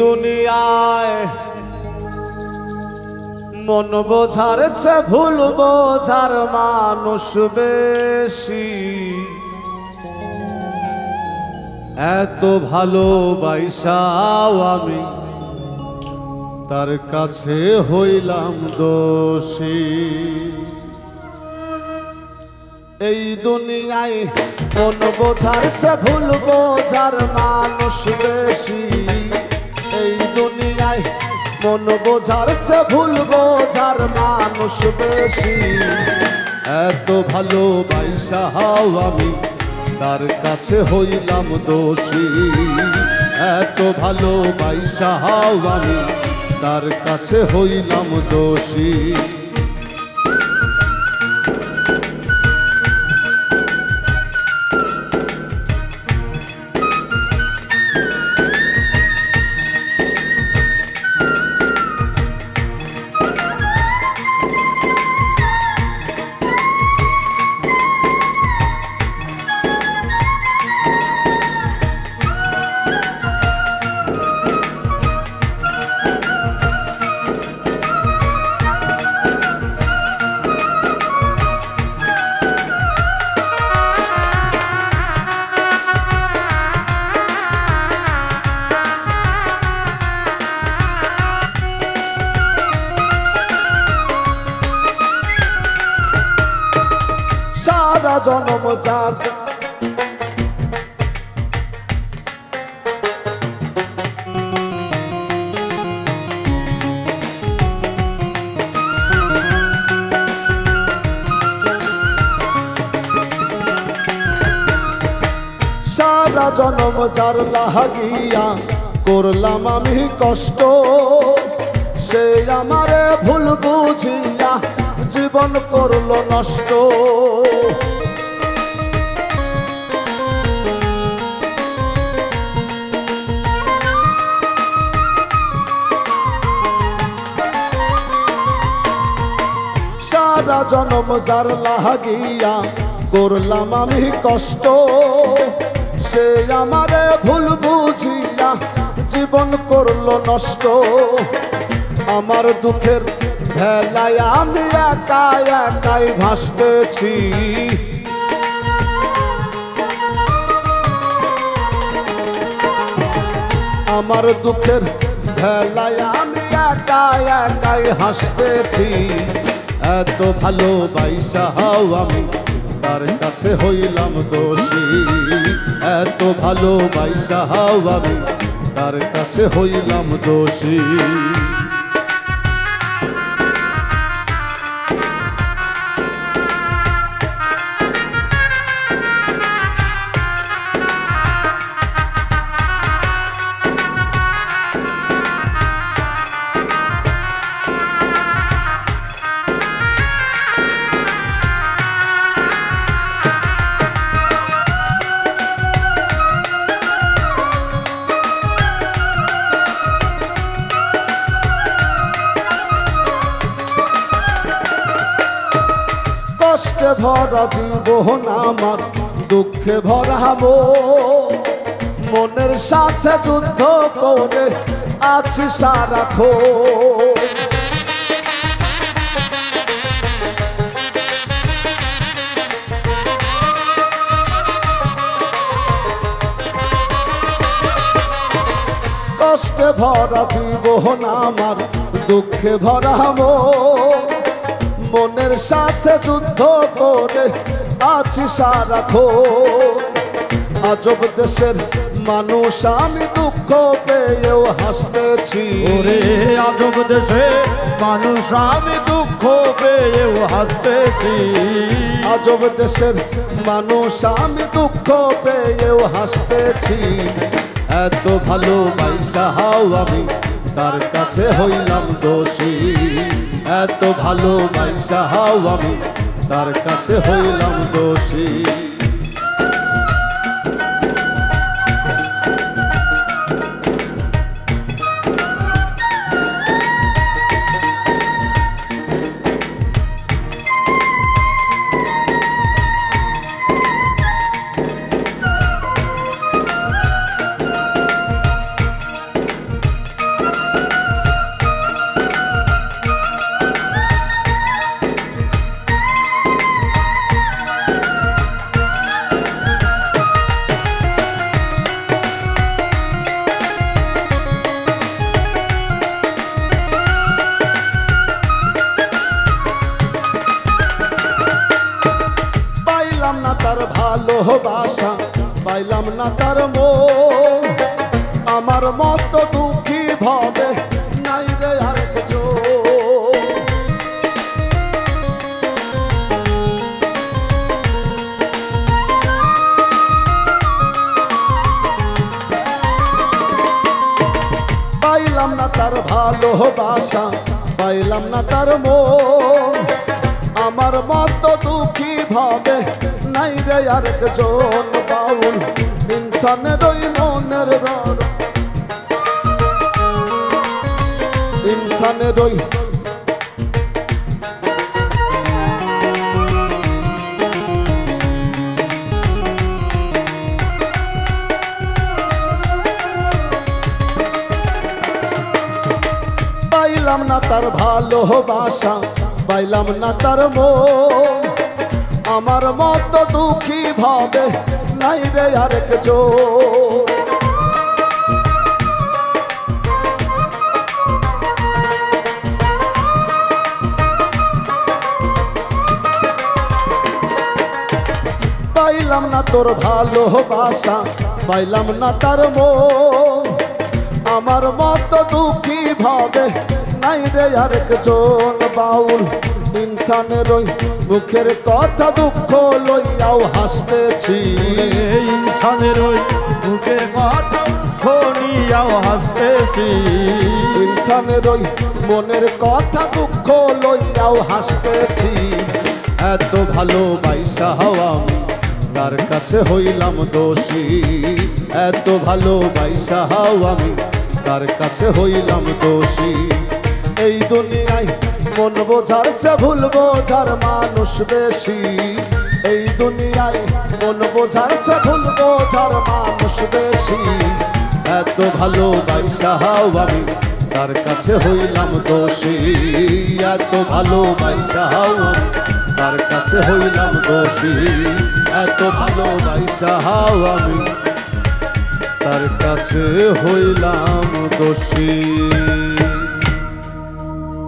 দুনিয়ায় মন বোঝার চে ভুল বোঝার মানুষ বেশি। এত ভালোবাসাও আমি তার কাছে হইলাম দোষী। এই দুনিয়ায় কোন বোঝার চে ভুল বোঝার মানুষ বেশি। এই দুনিয়ায় মন বোঝার সে ভুল বোঝার মানুষ বেশি। এত ভালোবাসা হাও আমি, তার কাছে হইলাম দোষী। এত ভালোবাসা হাও আমি, তার কাছে হইলাম দোষী। সারা জনম যার। সারা জনম যার লাহাগিয়া করলাম আমি কষ্ট। সে আমারে ভুল বুঝিয়া জীবন করল নষ্ট। সারা জনম যার লাহাগিয়া করলাম আমি কষ্ট। সে আমারে ভুল বুঝিয়া জীবন করল নষ্ট। আমার দুঃখের ভেলায় আমি একা একাই ভাসতেছি। আমার দুঃখের ভেলায় আমি একা একাই হাসতেছি। এত ভালো বাইসা হাও আমি, তার কাছে হইলাম দোষী। এত ভালো বাইসা হাও আমি, তার কাছে হইলাম দোষী। ভরা জীবন আমার, দুঃখে ভরাবো মনের সাথে যুদ্ধ করে আছি সারাখো কষ্টে ভরা জীবন আমার, দুঃখে ভরাবো মনের সাথে যুদ্ধ করে আছি সারাখো আজব দেশের মানুষ আমি দুঃখ পেয়েও হাসতেছি। ওরে আজব দেশে মানুষ আমি দুঃখ পেয়েও হাসতেছি। আজব দেশের মানুষ আমি দুঃখ পেয়েও হাসতেছি। এত ভালোবাসা হাও আমি তার কাছে হইলাম দোষী। এত ভালোবাসা হাও আমি তার কাছে হইলাম দোষী। না তার মন। আমার মত দুঃখী ভবে নাই রে আর কিছু। পাইলাম না তার ভালোবাসা, পাইলাম না তার মন। আমার মতো দুঃখী ভাবে নাই রে আর একজন বাউল ইনসানের ওই মনের রর ইনসানের ওই পাইলাম না তার ভালোবাসা, পাইলাম না তার মন। আমার মতো দুঃখী ভাবে নাই রে আরেকজন পাইলাম না তোর ভালোবাসা, পাইলাম না তার মন। আমার মতো দুঃখী ভাবে নাই রে আরেকজন বাউল। ইনসানের ওই মুখের কথা দুঃখ লইয়াও হাসতেছি। ইনসানের ওই বুকের কথা খনিয়াও হাসতেছি। ইনসানের ওই মনের কথা দুঃখ লইয়াও হাসতেছি। এত ভালোবাসা হওয়া আমি তার কাছে হইলাম দোষী? এত ভালোবাসা হওয়া আমি তার কাছে হইলাম দোষী? এই দুনিয়ায় মন বোঝার চেয়ে ভুল বোঝার মানুষ বেশি। এই দুনিয়ায় মন বোঝার চেয়ে ভুল বোঝার মানুষ বেশি। এত ভালোবাসা হাও আমি, তার কাছে হইলাম দোষী। এত ভালোবাসা হাও আমি, তার কাছে হইলাম দোষী। এত ভালোবাসা হাও আমি, তার কাছে হইলাম দোষী।